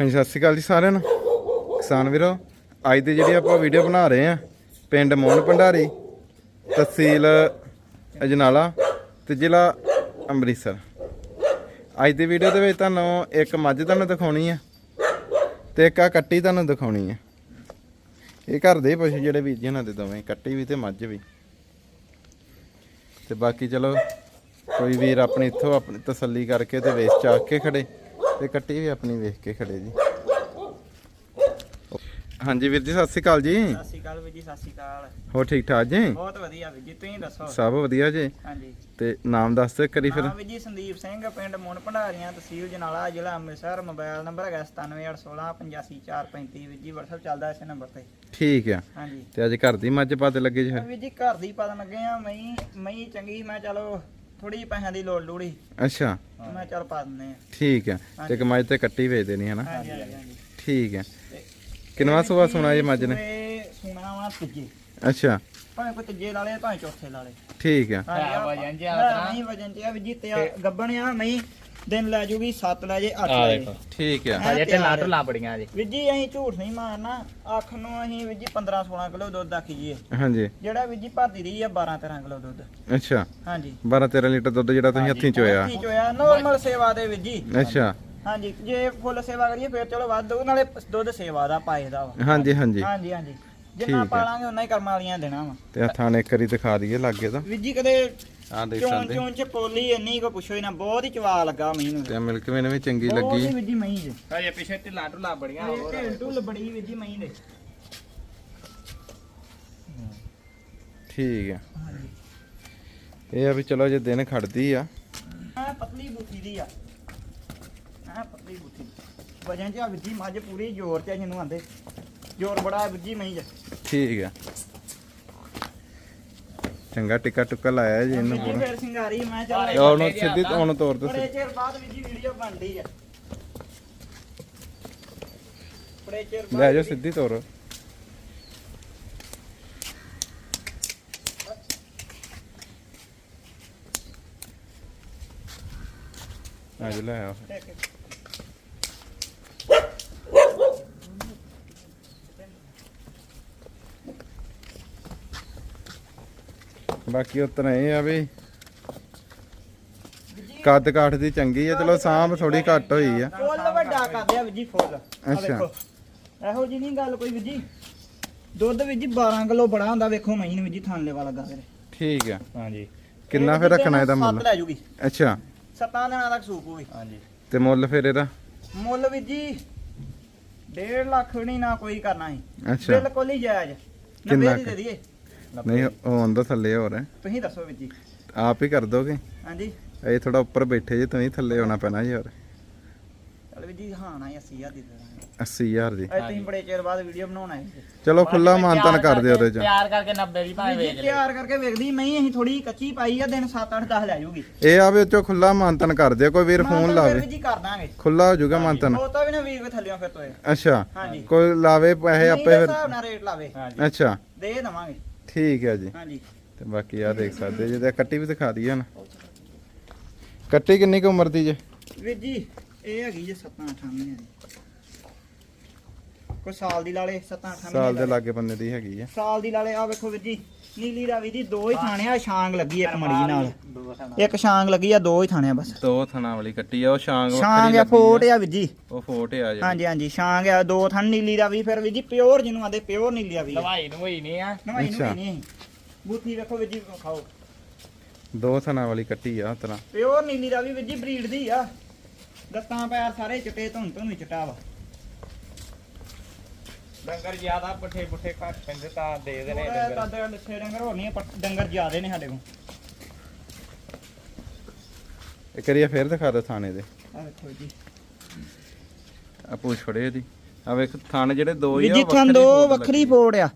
ਹਾਂਜੀ, ਸਤਿ ਸ਼੍ਰੀ ਅਕਾਲ ਜੀ ਸਾਰਿਆਂ ਨੂੰ। ਕਿਸਾਨ ਵੀਰੋ, ਅੱਜ ਦੀ ਜਿਹੜੀ ਆਪਾਂ ਵੀਡੀਓ ਬਣਾ ਰਹੇ ਆ ਪਿੰਡ ਮੋਹਨ ਭੰਡਾਰੀ, ਤਹਿਸੀਲ ਅਜਨਾਲਾ ਤੇ ਜ਼ਿਲ੍ਹਾ ਅੰਮ੍ਰਿਤਸਰ। ਅੱਜ ਦੀ ਵੀਡੀਓ ਦੇ ਵਿੱਚ ਤੁਹਾਨੂੰ ਇੱਕ ਮੱਝ ਤੁਹਾਨੂੰ ਦਿਖਾਉਣੀ ਆ ਤੇ ਇੱਕ ਆ ਕੱਟੀ ਤੁਹਾਨੂੰ ਦਿਖਾਉਣੀ ਆ ਇਹ ਘਰ ਦੇ ਪਸ਼ੂ ਜਿਹੜੇ ਬੀਜੇ ਉਹਨਾਂ ਦੇ ਦੋਵੇਂ, ਕੱਟੀ ਵੀ ਤੇ ਮੱਝ ਵੀ। ਤੇ ਬਾਕੀ ਚਲੋ, ਕੋਈ ਵੀਰ ਆਪਣੇ ਇੱਥੋਂ ਆਪਣੀ ਤਸੱਲੀ ਕਰਕੇ ਤੇ ਵੇਚ ਚਾਕ ਕੇ ਖੜੇ। ਤੇ ਕੱਟੀ ਵੀ ਆਪਣੀ ਵੇਖ ਕੇ ਖੜੇ ਜੀ। ਹਾਂਜੀ ਵੀਰ ਜੀ ਸਤਿ ਸ਼੍ਰੀ ਅਕਾਲ ਜੀ। ਸਤਿ ਸ਼੍ਰੀ ਅਕਾਲ ਵੀਰ ਜੀ ਸਤਿ ਸ਼੍ਰੀ ਅਕਾਲ। ਹੋ ਠੀਕ ਠਾਕ ਜੀ? ਬਹੁਤ ਵਧੀਆ ਵੀਰ ਜੀ ਤੁਸੀਂ ਦੱਸੋ? ਸਭ ਵਧੀਆ ਜੀ। ਹਾਂਜੀ। ਤੇ ਨਾਮ ਦੱਸ ਦਿਓ ਕਰੀ ਫਿਰ। ਹਾਂ ਵੀਰ ਜੀ ਸੰਦੀਪ ਸਿੰਘ ਪਿੰਡ ਮੁੰਨ ਭੰਡਾਰੀਆਂ ਤਹਿਸੀਲ ਜਨਾਲਾ ਜ਼ਿਲ੍ਹਾ ਅੰਮ੍ਰਿਤਸਰ ਮੋਬਾਈਲ ਨੰਬਰ ਹੈਗਾ 9781685435 ਵੀਰ ਜੀ WhatsApp ਚੱਲਦਾ ਇਸੇ ਨੰਬਰ ਤੇ। ਠੀਕ ਆ। ਹਾਂਜੀ। ਤੇ ਅੱਜ ਘਰ ਦੀ ਮੱਝ ਪਾਤੇ ਲੱਗੇ ਜੀ ਵੀਰ ਜੀ ਘਰ ਦੀ ਪਾਦਨ ਲੱਗੇ ਆ ਮਈ ਮਈ ਚੰਗੀ ਮੈਂ ਚਲੋ ਥੋੜੀ ਪੈਸਿਆਂ ਦੀ ਲੋੜ ਲੋੜੀ। ਅੱਛਾ। ਮੈਂ ਚੱਲ ਪਾ ਦਿੰਦੇ ਆ। ਠੀਕ ਆ ਤੇ ਇੱਕ ਮੱਝ ਤੇ ਕੱਟੀ ਵੇਚ ਦੇਣੀ ਹੈ ਨਾ? ਹਾਂਜੀ ਹਾਂਜੀ ਹਾਂਜੀ। ਠੀਕ ਆ ਕਿੰਨਵਾ ਸੁਆ ਸੁਣਾ ਜੀ ਮੱਝ ਨੇ? ਸੁਣਾ ਵਾ ਤੀਜੇ। ਅੱਛਾ। ਭਾਵੇਂ ਕੋਈ ਤੀਜੇ ਲਾ ਲੇ ਭਾਵੇਂ ਚੌਥੇ ਲਾ ਲੇ। ਠੀਕ ਆ ਹਾਂਜੀ ਆ ਵਜਨ ਚ ਆ ਨਹੀਂ ਵਜਨ ਚ ਆ ਵੀ ਜੀ ਤੇ ਆ ਗੱਬਣ ਆ ਨਹੀਂ। ਦਿਨ ਲੈ ਜੂਗੀ 7 ਲੈ ਜੇ 8 ਲੈ ਜੇ। ਠੀਕ ਆ। ਹਜੇ ਢਿੱਲਾਂ ਢੁੱਲਾਂ ਬੜੀਆਂ ਜੀ। ਵੀਰ ਜੀ ਅਸੀਂ ਝੂਠ ਨਹੀਂ ਮਾਰਨਾ। ਅੱਖ ਨੂੰ ਅਸੀਂ ਵੀਰ ਜੀ 15 16 ਕਿਲੋ ਦੁੱਧ ਆਖੀਏ ਹਾਂਜੀ। ਜਿਹੜਾ ਵੀਰ ਜੀ ਭਰਦੀ ਰਹੀ ਆ 12 13 ਕਿਲੋ ਦੁੱਧ। ਅੱਛਾ। ਹਾਂਜੀ। 12 13 ਲੀਟਰ ਦੁੱਧ ਜਿਹੜਾ ਤੁਸੀਂ ਹੱਥੀਂ ਚੋਇਆ। ਹੱਥੀਂ ਚੋਇਆ। ਨਾਰਮਲ ਸੇਵਾ ਦੇ ਵੀਰ ਜੀ। ਅੱਛਾ। ਹਾਂਜੀ ਜੇ ਫੁੱਲ ਸੇਵਾ ਕਰੀਏ ਫਿਰ ਚਲੋ ਵੱਧ ਦਊ ਨਾਲੇ ਦੁੱਧ ਸੇਵਾ ਦਾ ਪਾਏ ਦਾ ਵਾ। ਹਾਂਜੀ ਹਾਂਜੀ। ਹਾਂਜੀ ਹਾਂਜੀ। ਠੀਕ ਜਿੰਨਾ ਹੈ। ਪਾਲਾਂਗੇ ਉਨਾ ਹੀ ਕਰਮਾਂ ਵਾਲੀਆਂ ਦੇਣਾ ਵਾ। ਤੇ ਹੱਥਾਂ ਨੇ ਇੱਕ ਵਾਰੀ ਦਿਖਾ ਦਈਏ ਲੱਗੇ ਤਾਂ। ਵੀਰ ਜੀ ਕਦੇ ਆਹ ਦੇਖ ਚੋਂ ਸਕਦੇ। ਚੋਂ ਚ ਪੋਲੀ ਇੰਨੀ ਕੋ ਪੁੱਛੋ ਹੀ ਨਾ ਬਹੁਤ ਹੀ ਚਵਾ ਲੱਗਾ ਮੈਨੂੰ ਤੇ ਮਿਲਕ ਵੇ ਵੀ ਚੰਗੀ ਬਹੁਤ ਹੀ ਲੱਗੀ। ਵੀਰ ਜੀ ਮਹੀਂ ਜੀ। ਹਜੇ ਪਿੱਛੇ ਢਿੱਲਾਂ ਢੁੱਲਾਂ ਬੜੀਆਂ ਹੋਰ। ਢਿੱਲ ਢੁੱਲ ਬੜੀ ਵੀਰ ਜੀ ਮਹੀਂ ਦੇ ਠੀਕ ਆ ਇਹ ਆ ਵੀ ਚਲੋ ਜੇ ਦਿਨ ਖੜਦੀ ਆ। ਆ ਪਤਲੀ ਬੁੱਥੀ ਦੀ ਆ। ਆ ਪਤਲੀ ਬੁੱਥੀ। ਵਜਨ ਚ ਆ ਵਿੱਜੀ ਮੱਝ ਪੂਰੀ ਜ਼ੋਰ ਤੇ ਆ ਜਿਹਨੂੰ ਆਂਦੇ। ਜ਼ੋਰ ਬੜਾ ਵਿੱਜੀ ਮਹੀਂ ਚ ਠੀਕ ਆ ਚੰਗਾ ਟਿੱਕਾ ਟੁੱਕਾ ਲਾਇਆ ਜੀ ਇਹਨੂੰ ਪੂਰਾ। ਫੇਰ ਸਿੰਗਾਰੀ ਮੈਂ ਚੱਲ ਉਹਨੂੰ ਸਿੱਧੀ ਉਹਨੂੰ ਤੋਰ ਦੋ ਬੜੇ ਚਿਰ ਬਾਅਦ ਵਿੱਜੀ ਵੀਡੀਓ ਬਣਦੀ ਆ ਬੜੇ ਚਿਰ ਬਾਅਦ ਲੈ ਜਾਓ ਸਿੱਧੀ ਤੋਰ। ਆ ਜੀ ਲੈ ਆਓ। ਬਾਕੀ ਉਤਨਾ ਇਹ ਆ ਵੀ ਕੱਦ ਕਾਠ ਦੀ ਚੰਗੀ ਆ ਚਲੋ ਸਾਂਭ ਥੋੜੀ ਘੱਟ ਹੋਈ ਆ। ਫੁੱਲ ਵੱਡਾ ਕਰਦੇ ਆ ਵਿੱਜੀ ਫੁੱਲ। ਆ ਅੱਛਾ। ਵੇਖੋ ਇਹੋ ਜੀ ਨਹੀਂ ਗੱਲ ਕੋਈ ਵਿੱਜੀ। ਦੁੱਧ ਵਿੱਜੀ 12 ਕਿਲੋ ਬੜਾ ਹੁੰਦਾ ਵੇਖੋ ਮਹੀਂ ਨੂੰ ਵਿੱਜੀ ਥਾਂਲੇ ਵਾਲਾ ਗਾ ਵੀਰੇ ਠੀਕ ਆ। ਹਾਂਜੀ। ਕਿੰਨਾ ਫਿਰ ਰੱਖਣਾ ਇਹਦਾ ਮੁੱਲ? ਸੱਤ ਲੈ ਜੂਗੀ। ਅੱਛਾ। ਸੱਤਾਂ ਦਿਨਾਂ ਤੱਕ ਸੂਪ ਹੋਵੇ। ਹਾਂਜੀ। ਤੇ ਮੁੱਲ ਫਿਰ ਇਹਦਾ? ਮੁੱਲ ਵੀ ਜੀ 1.5 ਲੱਖ ਨਹੀਂ ਨਾ ਕੋਈ ਕਰਨਾ ਸੀ। ਅੱਛਾ। ਬਿਲਕੁਲ ਹੀ ਜਾਇਜ਼। ਕਿੰਨਾ 90 ਦੀ ਕੁ? ਦੇ ਦਈਏ। ਨਹੀਂ ਉਹ ਅੰਦਰ ਥੱਲੇ ਹੋਰ ਹੈ। ਤੁਸੀਂ ਦੱਸੋ ਵੀਰ ਜੀ। ਆਪ ਹੀ ਕਰ ਦੋਗੇ? ਹਾਂਜੀ। ਇਹ ਥੋੜਾ ਉੱਪਰ ਬੈਠੇ ਜੇ ਤੁਸੀਂ ਥੱਲੇ ਆਉਣਾ ਪੈਣਾ ਜੀ ਹੋਰ। ਚਲ ਵੀਰ ਜੀ ਹਾਂ ਨਾ 80000 ਦੀ ਦੇ ਦਾਂਗੇ। 80000 ਦੀ। ਅੱਜ ਤੁਸੀਂ ਬੜੇ ਚਿਰ ਬਾਅਦ ਵੀਡੀਓ ਬਣਾਉਣਾ ਹੈ ਜੀ ਚਲੋ ਖੁੱਲਾ ਮਾਨਤਨ ਕਰ ਦਿਓ ਉਹਦੇ ਚ। ਤਿਆਰ ਕਰਕੇ 90 ਦੀ ਭਾਵੇਂ ਵੀਰ ਵੇਚ ਜੀ ਲੈ ਤਿਆਰ ਕਰਕੇ ਵੇਖਦੀ ਮੈਂ ਅਸੀਂ ਥੋੜੀ ਕੱਚੀ ਪਾਈ ਆ ਦਿਨ 7 8 10 ਲੈ ਜੂਗੀ। ਇਹ ਆ ਵੀ ਚੋ ਖੁੱਲਾ ਮਾਨਤਨ ਕਰ ਦਿਓ ਕੋਈ ਵੀਰ ਫੋਨ ਲਾਵੇ। ਜੀ ਕਰ ਦਾਂਗੇ। ਖੁੱਲਾ ਹੋ ਜਾਊਗਾ ਮਾਨਤਨ। ਉਹ ਤਾਂ ਵੀ ਨਾ ਵੀਰ ਕੋ ਥੱਲਿਓਂ ਫਿਰ ਤੋਏ ਅੱਛਾ। ਹਾਂਜੀ। ਕੋਈ ਲਾਵੇ ਪੈਸੇ ਆਪੇ ਫਿਰ ਹਿਸਾਬ ਨਾਲ ਰੇਟ ਲਾਵੇ। ਅੱਛਾ। ਦੇ ਦਵਾਂਗੇ। ਠੀਕ ਹੈ ਜੀ। ਹਾਂਜੀ। ਤੇ ਬਾਕੀ ਆ ਦੇਖ ਸਕਦੇ ਜੇ ਤੇ ਕੱਟੀ ਵੀ ਦਿਖਾ ਦਈਏ ਹੁਣ। ਕੱਟੀ ਕਿੰਨੀ ਕੁ ਉਮਰ ਦੀ ਜੇ? ਵੀਰ ਜੀ ਇਹ ਹੈਗੀ ਜੇ 7 8 ਮਹੀਨੇ ਦੀ ਕੋਈ ਸਾਲ ਦੀ ਲਾਲੇ 7 8 ਮਹੀਨੇ ਸਾਲ ਦੇ। ਲਾਗੇ ਬੰਦੇ ਦੀ ਹੈਗੀ ਆ। ਸਾਲ ਦੀ ਲਾਲੇ ਆ ਵੇਖੋ ਵੀਰ ਜੀ ਨੀਲੀ ਰਾਵੀ ਦੀ ਦੋ ਹੀ ਥਾਣੇ ਆ ਛਾਂਗ ਲੱਗੀ ਇੱਕ ਮੜੀ ਨਾਲ। ਇੱਕ ਛਾਂਗ ਲੱਗੀ ਆ ਦੋ ਹੀ ਥਾਣੇ ਆ ਬਸ। ਦੋ ਥਣਾ ਵਾਲੀ ਕੱਟੀ ਆ ਉਹ ਸ਼ਾਂਗ ਛਾਂਗ ਆ ਫੋਟ ਆ ਵੀਰ ਜੀ। ਉਹ ਫੋਟ ਆ ਜੀ ਹਾਂਜੀ ਹਾਂਜੀ ਛਾਂਗ ਆ ਦੋ ਥਾਂ ਨੀਲੀ ਰਾਵੀ ਫਿਰ ਵੀਰ ਜੀ ਪਿਓਰ ਜਿਹਨੂੰ ਆਂਦੇ ਪਿਓਰ ਨੀਲੀ ਰਾਵੀ ਆ। ਦਵਾਈ ਨੂੰ ਹੋਈ ਨਹੀਂ ਆ। ਨਵਾਈ ਨੂੰ ਅੱਛਾ। ਵੀ ਨਹੀਂ। ਬੂਥੀ ਵੇਖੋ ਵੀਰ ਜੀ ਖਾਓ ਦੋ ਥਣਾ ਵਾਲੀ ਕੱਟੀ ਆ ਤਰਾ ਪਿਓਰ ਨੀਲੀ ਰਾਵੀ ਵੀਰ ਜੀ ਬਰੀਡ ਦੀ ਆ। ਦੱਤਾਂ ਪੈਰ ਸਾਰੇ ਚਿੱਟੇ ਧੁੰਨ ਧੁੰਨ ਚਿੱਟਾ ਵਾ। ਡੰਗਰ ਜ਼ਿਆਦਾ ਪੱਠੇ ਪੁੱਠੇ ਘੱਟ ਪੈਂਦੇ ਤਾਂ ਦੇ ਦੇਣੇ ਡੰਗਰ। ਤਾਂ ਡ- ਛੇ ਡੰਗਰ ਹੋਰ ਨਹੀਂ ਪਰ ਡੰਗਰ ਜ਼ਿਆਦੇ ਨੇ ਸਾਡੇ ਕੋਲ। ਇਹ ਕਰੀਏ ਫੇਰ ਦਿਖਾ ਦੋ ਥਾਣੇ ਦੇ। ਆ ਵੇਖੋ ਜੀ। ਆ ਪੂਛ ਫੜੇ ਇਹਦੀ। ਆ ਵੇਖ ਥਾਣੇ ਜਿਹੜੇ ਦੋ ਹੀ ਵੀ ਆ ਜੀ ਥਾਂ ਦੋ ਵੱਖਰੀ। ਪੋੜ ਆ।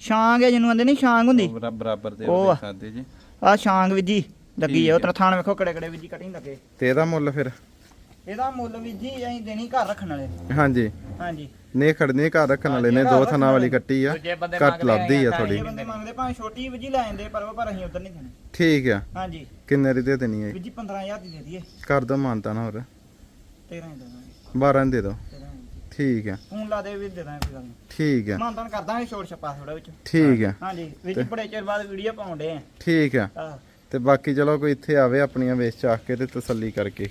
ਛਾਂਗ ਹੈ ਜਿਹਨੂੰ ਆਂਦੇ ਨਹੀਂ ਛਾਂਗ ਹੁੰਦੀ? ਬਰਾਬਰ ਦੇ ਉਹ ਆ। ਦੇਖ ਸਕਦੇ ਜੀ। ਆ ਛਾਂਗ ਵੀ ਜੀ ਲੱਗੀ ਹੈ। ਉਤਰਾ ਥਾਣ ਵੇਖੋ ਕੜੇ ਕੜੇ ਵੀ ਜੀ ਕਟਿੰਗ ਲੱਗੇ। ਤੇ ਇਹਦਾ ਮੁੱਲ ਫਿਰ। ਇਹਦਾ ਮੁੱਲ ਵੀ ਜੀ ਅਸੀਂ ਦੇਣੀ ਘਰ ਰੱਖਣ ਵਾਲੇ। ਹਾਂਜੀ। ਹਾਂਜੀ। ਨੇ ਖੜਨੀ ਘਰ ਰੱਖਣ ਵਾਲੇ ਨੇ ਦੋ ਥਣਾ ਵਾਲੀ ਕੱਟੀ ਆ। ਦੂਜੇ ਬੰਦੇ ਘੱਟ ਮੰਗਦੇ ਲੱਭਦੀ ਆ ਆ ਥੋੜੀ ਇਹ ਬੰਦੇ ਮੰਗਦੇ ਭਾਵੇਂ ਛੋਟੀ ਵੀ ਜੀ ਲੈ ਜਾਂਦੇ ਪਰ ਉਹ ਪਰ ਅਸੀਂ ਉਧਰ ਨਹੀਂ ਦੇਣੇ। ਠੀਕ ਆ। ਹਾਂਜੀ। ਕਿੰਨੇ ਦੀ ਦੇ ਦੇਣੀ ਹੈ ਵੀ ਜੀ 15000 ਦੀ ਦੇ ਦਈਏ। ਕਰ ਦੋ ਮਾਨਤਾ ਨਾ ਹੋਰ। 13 ਹੀ ਦੇ ਦਾਂਗੇ 12 ਦੀ ਦੇ। ਦੋ 13 ਹੀ। ਠੀਕ ਆ। ਫੋਨ ਲਾ ਦੇ ਵੀ ਦੇ ਦਾਂਗੇ ਕੋਈ ਗੱਲ ਨਹੀਂ। ਠੀਕ ਆ। ਮਾਨਤਾਨ ਕਰ ਦਾਂਗੇ ਛੋੜ ਛਪਾ ਥੋੜਾ ਵਿੱਚ। ਠੀਕ ਆ। ਹਾਂਜੀ ਵਿੱਚ ਬੜੇ ਚਿਰ ਬਾਅਦ ਵੀਡੀਓ ਪਾਉਂਦੇ ਆ। ਠੀਕ ਆ। ਆਹ। ਤੇ ਬਾਕੀ ਚਲੋ ਕੋਈ ਇੱਥੇ ਆਵੇ ਆਪਣੀਆਂ ਵੇਚ ਚਾਖ ਕੇ ਤੇ ਤਸੱਲੀ ਕਰਕੇ ਖੜੇ